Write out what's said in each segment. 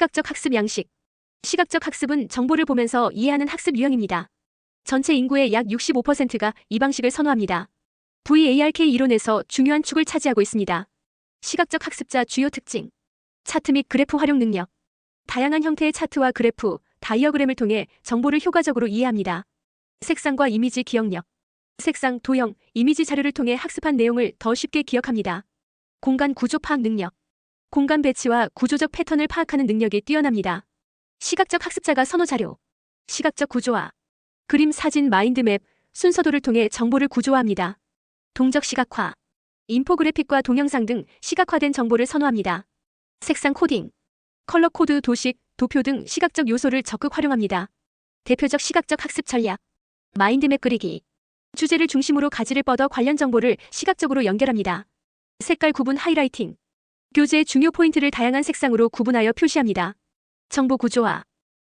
시각적 학습 양식. 시각적 학습은 정보를 보면서 이해하는 학습 유형입니다. 전체 인구의 약 65%가 이 방식을 선호합니다. VARK 이론에서 중요한 축을 차지하고 있습니다. 시각적 학습자 주요 특징. 차트 및 그래프 활용 능력. 다양한 형태의 차트와 그래프, 다이어그램을 통해 정보를 효과적으로 이해합니다. 색상과 이미지 기억력. 색상, 도형, 이미지 자료를 통해 학습한 내용을 더 쉽게 기억합니다. 공간 구조 파악 능력. 공간 배치와 구조적 패턴을 파악하는 능력이 뛰어납니다. 시각적 학습자가 선호 자료. 시각적 구조화. 그림, 사진, 마인드맵, 순서도를 통해 정보를 구조화합니다. 동적 시각화. 인포그래픽과 동영상 등 시각화된 정보를 선호합니다. 색상 코딩. 컬러 코드, 도식, 도표 등 시각적 요소를 적극 활용합니다. 대표적 시각적 학습 전략. 마인드맵 그리기. 주제를 중심으로 가지를 뻗어 관련 정보를 시각적으로 연결합니다. 색깔 구분 하이라이팅. 교재의 중요 포인트를 다양한 색상으로 구분하여 표시합니다. 정보 구조화.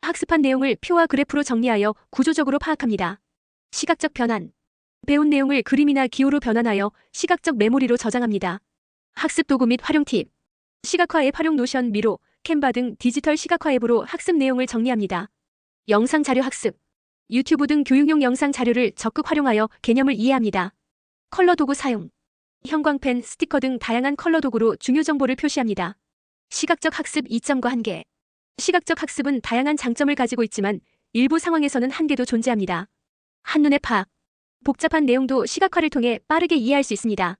학습한 내용을 표와 그래프로 정리하여 구조적으로 파악합니다. 시각적 변환. 배운 내용을 그림이나 기호로 변환하여 시각적 메모리로 저장합니다. 학습 도구 및 활용 팁. 시각화 앱 활용 노션, 미로, 캔바 등 디지털 시각화 앱으로 학습 내용을 정리합니다. 영상 자료 학습. 유튜브 등 교육용 영상 자료를 적극 활용하여 개념을 이해합니다. 컬러 도구 사용. 형광펜, 스티커 등 다양한 컬러 도구로 중요 정보를 표시합니다. 시각적 학습 이점과 한계. 시각적 학습은 다양한 장점을 가지고 있지만 일부 상황에서는 한계도 존재합니다. 한눈에 파악. 복잡한 내용도 시각화를 통해 빠르게 이해할 수 있습니다.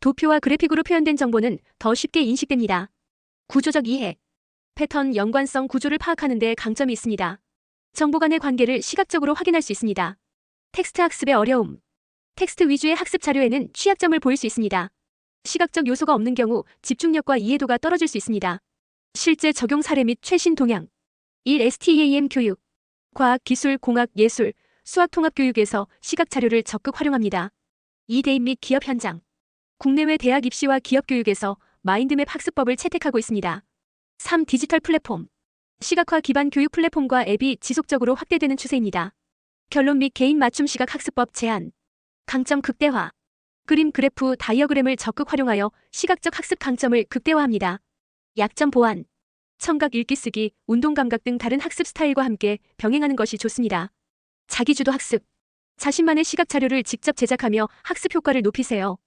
도표와 그래픽으로 표현된 정보는 더 쉽게 인식됩니다. 구조적 이해. 패턴, 연관성, 구조를 파악하는 데 강점이 있습니다. 정보 간의 관계를 시각적으로 확인할 수 있습니다. 텍스트 학습의 어려움. 텍스트 위주의 학습 자료에는 취약점을 보일 수 있습니다. 시각적 요소가 없는 경우 집중력과 이해도가 떨어질 수 있습니다. 실제 적용 사례 및 최신 동향. 1. STEAM 교육. 과학, 기술, 공학, 예술, 수학 통합 교육에서 시각 자료를 적극 활용합니다. 2. 대입 및 기업 현장. 국내외 대학 입시와 기업 교육에서 마인드맵 학습법을 채택하고 있습니다. 3. 디지털 플랫폼. 시각화 기반 교육 플랫폼과 앱이 지속적으로 확대되는 추세입니다. 결론 및 개인 맞춤 시각 학습법 제안. 강점 극대화. 그림, 그래프, 다이어그램을 적극 활용하여 시각적 학습 강점을 극대화합니다. 약점 보완. 청각 읽기 쓰기, 운동 감각 등 다른 학습 스타일과 함께 병행하는 것이 좋습니다. 자기주도 학습. 자신만의 시각 자료를 직접 제작하며 학습 효과를 높이세요.